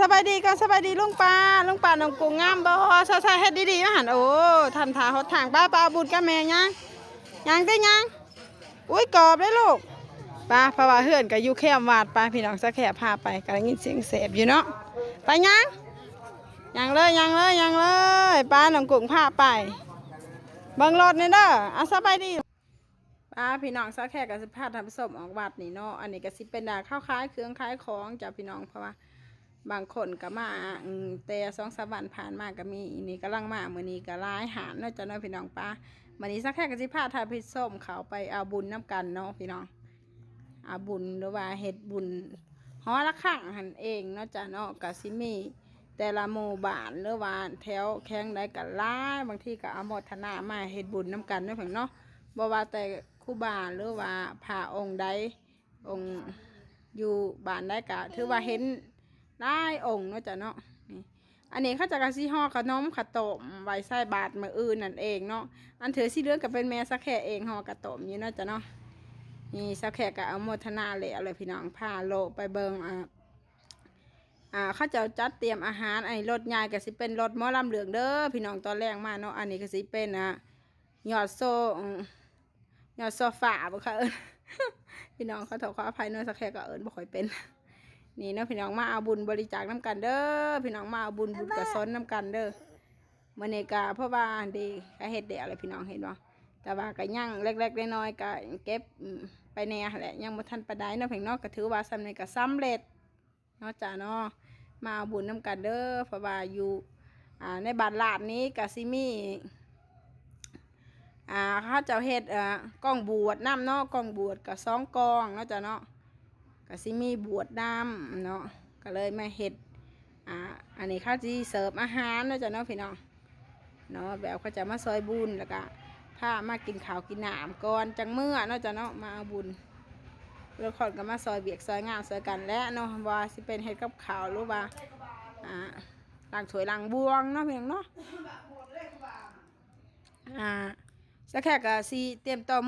สบายดีก็สบายดีลุงปลาลุงปลาน้องกุ้งงามบ่ซะๆเฮ็ดดีๆมาหันโอ้ทำทาเฮดทางป้าปลาบุญกับแม่ยังยังได้ยังอุ้ยกรอบได้ลูกป้าเพราะว่าเฮือนก็อยู่แคมวาดป้าพี่น้องสะแคบพาไปก็ได้ยินเสียงเสพอยู่เนาะไปยังยังเลยยังเลยยังเลยป้าน้องกุ้งพาไปเบิ่งรถนี่เด้ออะสบายดีป้าพี่น้องซักแขกกับสิพาทำผสมออกวัดนี่เนาะอันนี้ก็สิเป็นดาข้าวคล้ายเครื่องคล้ายของจากพี่น้องเพราะว่า บางคนก็มาแต่สองสามวันผ่านมาก็มีนนี้กำลังมามื้อนี้ก็ร้ายหารเนาะจ้ะเนาะพี่น้องป้ามื้อนี้ซักแขกกับสิพาทำผสมเขาไปเอาบุญน้ำกันเนาะพี่น้องเอาบุญหรือว่าเฮ็ดบุญฮอละข้างหันเองเนาะจ้ะเนาะก็สิมี แต่ละหมู่บ้านหรือว่าแถวแข้งใดก็หลายบางทีก็เอาโมทนามาเฮ็ดบุญน้ำกันเนาะเพิ่นเนาะบ่ว่าแต่ครูบานหรือว่าพระองค์ใดองค์อยู่บ้านใดก็ถือว่าเห็น ได้องค์เนาะจ้ะเนาะนี่อันนี้เขาจะกระสิห่อขนมขาวต้มไว้ใส่บาตรมื้ออื่นนั่นเองเนาะอันถือสิเรื่องก็เป็นแม่สักแค่เองห่อกระต้มอยู่เนาะจ้ะเนาะนี่สักแค่ก็เอาโมทนาเลยเอาเลยพี่น้องพาโลไปเบิงอ่าอ่าเขาจะจัดเตรียมอาหารไอ้รถใหญ่ก็สิเป็นรถมอลำเหลืองเด้อพี่น้องตอนแรกมาเนาะอันนี้ก็สิเป็นอะยอดโซอืมยอดโซฟาบ่ค่ะเอิญพี่น้องเขาถอขออภัยเน้อยสักแค่ก็เอิญบ่ค่อยเป็น นี่เนาะพี่น้องมาเอาบุญบริจาคน้ำกันเด้อพี่น้องมาเอาบุญบุญกระซ้อนน้ำกันเด้อมื้อนี้ก็เพราะว่าดีก็เฮ็ดเดียวเลยพี่น้องเห็นบ่แต่ว่าก็ยังเล็กๆน้อยๆก็เก็บไปแน่แหละยังบ่ทันปานใดเนาะพี่น้องก็ถือว่าสำเร็จก็สำเร็จเนาะจ้าเนาะมาเอาบุญน้ำกันเด้อเพราะว่าอยู่อ่าในบ้านลาดนี้ก็สิมีอ่าเขาเจะเฮ็ดอ่อกล้องบวชน้ำเนาะกล้องบวชกับสองกล้องเนาะจ้ะเนาะ ก็สิมีบวชน้ำเนาะก็เลยมาเฮ็ดอ่าอันนี้เขาจีเสิร์ฟอาหารเนาะจ้ะเนาะพี่น้องเนาะแบบเขาจะมาซอยบุญแล้วก็พามากินข้าวกินน้ำก่อนจังเมื่อเนาะจ้ะเนาะมาเอาบุญแล้วคนก็มาซอยเบียกซอยงานซอยกันและเนาะว่าสิเป็นเฮ็ดกับข้าวหรือว่าอ่าล้างถวยล้างบวงเนาะพี่น้องเนาะอ่าสักแค่ก็สิเตรียมต่อ